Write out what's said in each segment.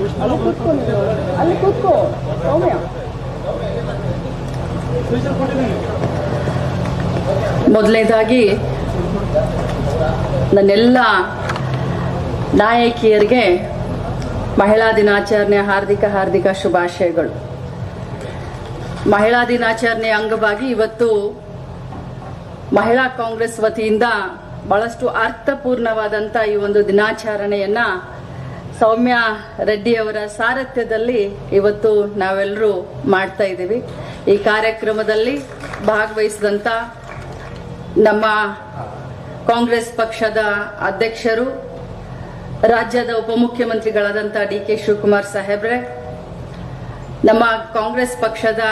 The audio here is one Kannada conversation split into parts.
ಅಲ್ಲಿ ಕೂತ್ಕೊ. ಅಲ್ಲಿ ಕೂತ್ಕೋ. ಸೌಮ್ಯ. ಮೊದಲನೇದಾಗಿ ನನ್ನೆಲ್ಲ ನಾಯಕಿಯರಿಗೆ ಮಹಿಳಾ ದಿನಾಚರಣೆ, ಹಾರ್ದಿಕ ಹಾರ್ದಿಕ ಶುಭಾಶಯಗಳು. ಮಹಿಳಾ ದಿನಾಚರಣೆ ಅಂಗವಾಗಿ ಇವತ್ತು ಮಹಿಳಾ ಕಾಂಗ್ರೆಸ್ ವತಿಯಿಂದ ಬಹಳಷ್ಟು ಅರ್ಥಪೂರ್ಣವಾದಂಥ ಈ ಒಂದು ದಿನಾಚರಣೆಯನ್ನ ಸೌಮ್ಯ ರೆಡ್ಡಿ ಅವರ ಸಾರಥ್ಯದಲ್ಲಿ ಇವತ್ತು ನಾವೆಲ್ಲರೂ ಮಾಡ್ತಾ ಇದ್ದೀವಿ. ಈ ಕಾರ್ಯಕ್ರಮದಲ್ಲಿ ಭಾಗವಹಿಸಿದಂಥ ನಮ್ಮ ಕಾಂಗ್ರೆಸ್ ಪಕ್ಷದ ಅಧ್ಯಕ್ಷರು, ರಾಜ್ಯದ ಉಪಮುಖ್ಯಮಂತ್ರಿಗಳಾದಂಥ ಡಿ ಕೆ ಶಿವಕುಮಾರ್ ಸಾಹೇಬ್ರೆ, ನಮ್ಮ ಕಾಂಗ್ರೆಸ್ ಪಕ್ಷದ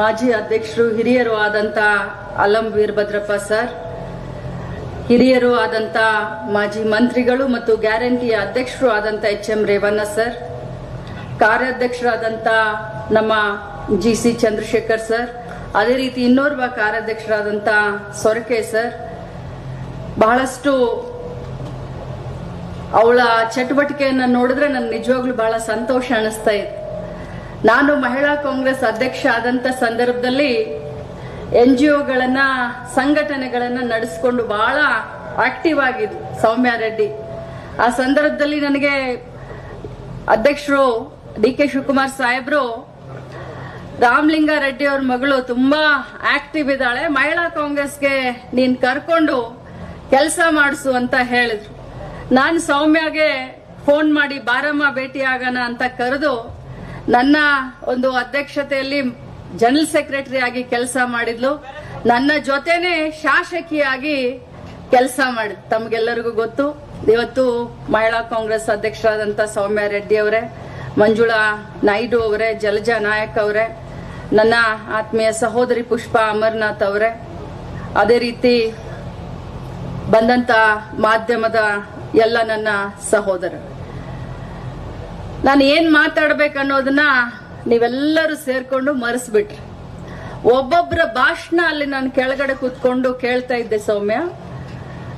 ಮಾಜಿ ಅಧ್ಯಕ್ಷರು, ಹಿರಿಯರು ಆದಂಥ ಅಲಂ ವೀರಭದ್ರಪ್ಪ ಸರ್ ಹಿರಿಯರು ಆದಂತ ಮಾಜಿ ಮಂತ್ರಿಗಳು ಮತ್ತು ಗ್ಯಾರಂಟಿಯ ಅಧ್ಯಕ್ಷರು ಆದಂತ ಎಚ್ ಎಂ ರೇವಣ್ಣ ಸರ್, ಕಾರ್ಯಾಧ್ಯಕ್ಷರಾದಂತ ನಮ್ಮ ಜಿ ಸಿ ಚಂದ್ರಶೇಖರ್ ಸರ್, ಅದೇ ರೀತಿ ಇನ್ನೋರ್ವ ಕಾರ್ಯಾಧ್ಯಕ್ಷರಾದಂತ ಸೊರಕೆ ಸರ್, ಬಹಳಷ್ಟು ಅವಳ ಚಟುವಟಿಕೆಯನ್ನ ನೋಡಿದ್ರೆ ನನ್ಗೆ ನಿಜವಾಗ್ಲೂ ಬಹಳ ಸಂತೋಷ ಅನಿಸ್ತಾ ಇದೆ. ನಾನು ಮಹಿಳಾ ಕಾಂಗ್ರೆಸ್ ಅಧ್ಯಕ್ಷ ಆದಂತ ಸಂದರ್ಭದಲ್ಲಿ ಎನ್ ಜಿ ಒಗಳನ್ನ ಸಂಘಟನೆಗಳನ್ನ ನಡೆಸಿಕೊಂಡು ಬಹಳ ಆಕ್ಟಿವ್ ಆಗಿದ್ರು ಸೌಮ್ಯ ರೆಡ್ಡಿ. ಆ ಸಂದರ್ಭದಲ್ಲಿ ನನಗೆ ಅಧ್ಯಕ್ಷರು ಡಿ ಕೆ ಶಿವಕುಮಾರ್ ಸಾಹೇಬ್ರು, ರಾಮಲಿಂಗ ರೆಡ್ಡಿ ಅವ್ರ ಮಗಳು ತುಂಬಾ ಆಕ್ಟಿವ್ ಇದ್ದಾಳೆ, ಮಹಿಳಾ ಕಾಂಗ್ರೆಸ್ಗೆ ನೀನ್ ಕರ್ಕೊಂಡು ಕೆಲಸ ಮಾಡಿಸು ಅಂತ ಹೇಳಿದ್ರು. ನಾನು ಸೌಮ್ಯಗೆ ಫೋನ್ ಮಾಡಿ, ಬಾರಮ್ಮ, ಭೇಟಿ ಆಗೋಣ ಅಂತ ಕರೆದು ನನ್ನ ಒಂದು ಅಧ್ಯಕ್ಷತೆಯಲ್ಲಿ ಜನರಲ್ ಸೆಕ್ರೆಟರಿ ಆಗಿ ಕೆಲಸ ಮಾಡಿದ್ಲು. ನನ್ನ ಜೊತೆನೆ ಶಾಸಕಿಯಾಗಿ ಕೆಲಸ ಮಾಡಿದ್. ತಮ್ಗೆಲ್ಲರಿಗೂ ಗೊತ್ತು. ಇವತ್ತು ಮಹಿಳಾ ಕಾಂಗ್ರೆಸ್ ಅಧ್ಯಕ್ಷರಾದಂತ ಸೌಮ್ಯ ರೆಡ್ಡಿ ಅವರೇ, ಮಂಜುಳಾ ನಾಯ್ಡು ಅವರೇ, ಜಲಜಾ ನಾಯಕ್ ಅವರೇ, ನನ್ನ ಆತ್ಮೀಯ ಸಹೋದರಿ ಪುಷ್ಪ ಅಮರ್ನಾಥ್ ಅವರೇ, ಅದೇ ರೀತಿ ಬಂದಂತ ಮಾಧ್ಯಮದ ಎಲ್ಲ ನನ್ನ ಸಹೋದರ ನಾನು ಏನ್ ಮಾತಾಡ್ಬೇಕು ಅನ್ನೋದನ್ನ ನೀವೆಲ್ಲರೂ ಸೇರ್ಕೊಂಡು ಮರೆಸ್ಬಿಟ್ರಿ. ಒಬ್ಬೊಬ್ಬರ ಭಾಷಣ ಅಲ್ಲಿ ನಾನು ಕೆಳಗಡೆ ಕೂತ್ಕೊಂಡು ಕೇಳ್ತಾ ಇದ್ದೆ Soumya.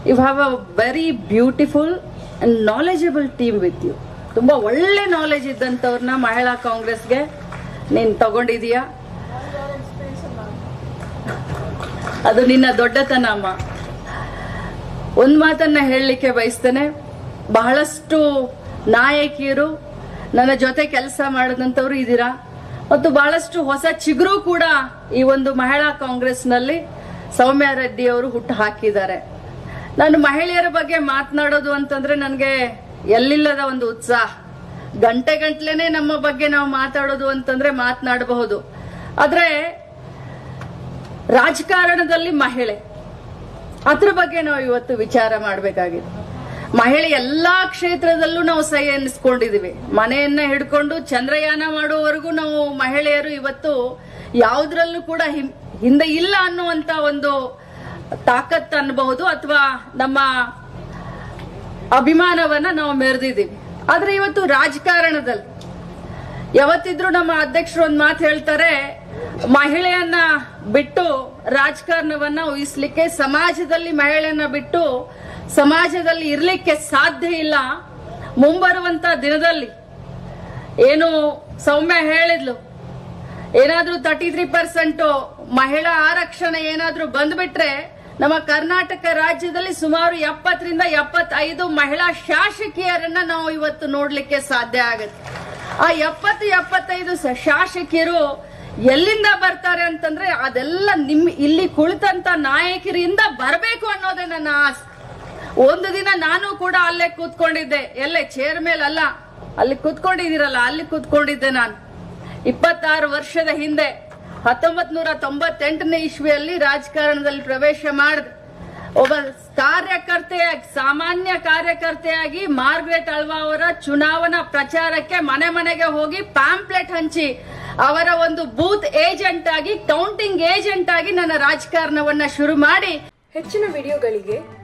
You have a very beautiful and knowledgeable team with you ತುಂಬ ಒಳ್ಳೆ ನಾಲೆಜ್ ಇದ್ದಂಥವ್ರನ್ನ ಮಹಿಳಾ ಕಾಂಗ್ರೆಸ್ಗೆ ನೀನು ತಗೊಂಡಿದೀಯಾ? ಅದು ನಿನ್ನ ದೊಡ್ಡತನ ಅಮ್ಮ. ಒಂದು ಮಾತನ್ನ ಹೇಳಲಿಕ್ಕೆ ಬಯಸ್ತೇನೆ. ಬಹಳಷ್ಟು ನಾಯಕಿಯರು ನನ್ನ ಜೊತೆ ಕೆಲಸ ಮಾಡದಂತವ್ರು ಇದ್ದೀರಾ? ಮತ್ತು ಬಹಳಷ್ಟು ಹೊಸ ಚಿಗುರು ಕೂಡ ಈ ಒಂದು ಮಹಿಳಾ ಕಾಂಗ್ರೆಸ್ನಲ್ಲಿ ಸೌಮ್ಯ ರೆಡ್ಡಿ ಅವರು ಹುಟ್ಟು ಹಾಕಿದ್ದಾರೆ. ನಾನು ಮಹಿಳೆಯರ ಬಗ್ಗೆ ಮಾತನಾಡೋದು ಅಂತಂದ್ರೆ ನನಗೆ ಎಲ್ಲಿಲ್ಲದ ಒಂದು ಉತ್ಸಾಹ. ಗಂಟೆ ಗಂಟ್ಲೆನೆ ನಮ್ಮ ಬಗ್ಗೆ ನಾವು ಮಾತಾಡೋದು ಅಂತಂದ್ರೆ ಮಾತನಾಡಬಹುದು. ಆದ್ರೆ ರಾಜಕಾರಣದಲ್ಲಿ ಮಹಿಳೆ, ಅದ್ರ ಬಗ್ಗೆ ನಾವು ಇವತ್ತು ವಿಚಾರ ಮಾಡಬೇಕಾಗಿದೆ. ಮಹಿಳೆ ಎಲ್ಲಾ ಕ್ಷೇತ್ರದಲ್ಲೂ ನಾವು ಸಹಿ ಎನ್ನಿಸ್ಕೊಂಡಿದೀವಿ ಮನೆಯನ್ನ ಹಿಡ್ಕೊಂಡು ಚಂದ್ರಯಾನ ಮಾಡುವವರೆಗೂ ನಾವು ಮಹಿಳೆಯರು ಇವತ್ತು ಯಾವುದ್ರಲ್ಲೂ ಕೂಡ ಹಿಂದೆ ಇಲ್ಲ ಅನ್ನುವಂತ ಒಂದು ತಾಕತ್ ಅನ್ಬಹುದು ಅಥವಾ ನಮ್ಮ ಅಭಿಮಾನವನ್ನ ನಾವು ಮೆರೆದಿದ್ದೀವಿ. ಆದ್ರೆ ಇವತ್ತು ರಾಜಕಾರಣದಲ್ಲಿ ಯಾವತ್ತಿದ್ರು ನಮ್ಮ ಅಧ್ಯಕ್ಷರು ಒಂದ್ ಮಾತು ಹೇಳ್ತಾರೆ, ಮಹಿಳೆಯನ್ನ ಬಿಟ್ಟು ರಾಜಕಾರಣವನ್ನ ಉಹಿಸ್ಲಿಕ್ಕೆ ಸಮಾಜದಲ್ಲಿ ಮಹಿಳೆಯನ್ನ ಬಿಟ್ಟು ಸಮಾಜದಲ್ಲಿ ಇರಲಿಕ್ಕೆ ಸಾಧ್ಯ ಇಲ್ಲ. ಮುಂಬರುವಂತ ದಿನದಲ್ಲಿ ಏನು ಸೌಮ್ಯ ಹೇಳಿದ್ಲು. ಏನಾದ್ರೂ ತರ್ಟಿ ತ್ರೀ ಪರ್ಸೆಂಟ್ ಮಹಿಳಾ ಆರಕ್ಷಣೆ ಏನಾದ್ರೂ ಬಂದ್ಬಿಟ್ರೆ ನಮ್ಮ ಕರ್ನಾಟಕ ರಾಜ್ಯದಲ್ಲಿ ಸುಮಾರು ಎಪ್ಪತ್ತರಿಂದ ಎಪ್ಪತ್ತೈದು ಮಹಿಳಾ ಶಾಸಕಿಯರನ್ನ ನಾವು ಇವತ್ತು ನೋಡ್ಲಿಕ್ಕೆ ಸಾಧ್ಯ ಆಗುತ್ತೆ. ಆ ಎಪ್ಪತ್ತು, ಎಪ್ಪತ್ತೈದು ಶಾಸಕಿಯರು ಎಲ್ಲಿಂದ ಬರ್ತಾರೆ ಅಂತಂದ್ರೆ ಅದೆಲ್ಲ ನಿಮ್ ಇಲ್ಲಿ ಕುಳಿತಂತ ನಾಯಕರಿಂದ ಬರಬೇಕು ಅನ್ನೋದೇ ನನ್ನ ಆಸೆ. ಒಂದು ದಿನ ನಾನು ಕೂಡ ಅಲ್ಲೇ ಕೂತ್ಕೊಂಡಿದ್ದೆ. ಎಲ್ಲೇ? ಚೇರ್ ಮೇಲೆ ಅಲ್ಲ ಅಲ್ಲಿ ಕೂತ್ಕೊಂಡಿದ್ದೀರಲ್ಲ? ಅಲ್ಲಿ ಕೂತ್ಕೊಂಡಿದ್ದೆ ನಾನು. ಇಪ್ಪತ್ತಾರು ವರ್ಷದ ಹಿಂದೆ ಹತ್ತೊಂಬತ್ ನೂರ ತೊಂಬತ್ತೆಂಟನೇ ಇಸ್ವಿಯಲ್ಲಿ ರಾಜಕಾರಣದಲ್ಲಿ ಪ್ರವೇಶ ಮಾಡಿದೆ. ಒಬ್ಬ ಕಾರ್ಯಕರ್ತೆಯಾಗಿ, ಸಾಮಾನ್ಯ ಕಾರ್ಯಕರ್ತೆಯಾಗಿ ಮಾರ್ಗ್ರೆಟ್ ಅಳ್ವಾ ಅವರ ಚುನಾವಣಾ ಪ್ರಚಾರಕ್ಕೆ ಮನೆ ಮನೆಗೆ ಹೋಗಿ ಪ್ಯಾಂಪ್ಲೆಟ್ ಹಂಚಿ ಅವರ ಒಂದು ಬೂತ್ ಏಜೆಂಟ್ ಆಗಿ ಕೌಂಟಿಂಗ್ ಏಜೆಂಟ್ ಆಗಿ ನನ್ನ ರಾಜಕಾರಣವನ್ನ ಶುರು ಮಾಡಿ. ಹೆಚ್ಚಿನ ವಿಡಿಯೋಗಳಿಗೆ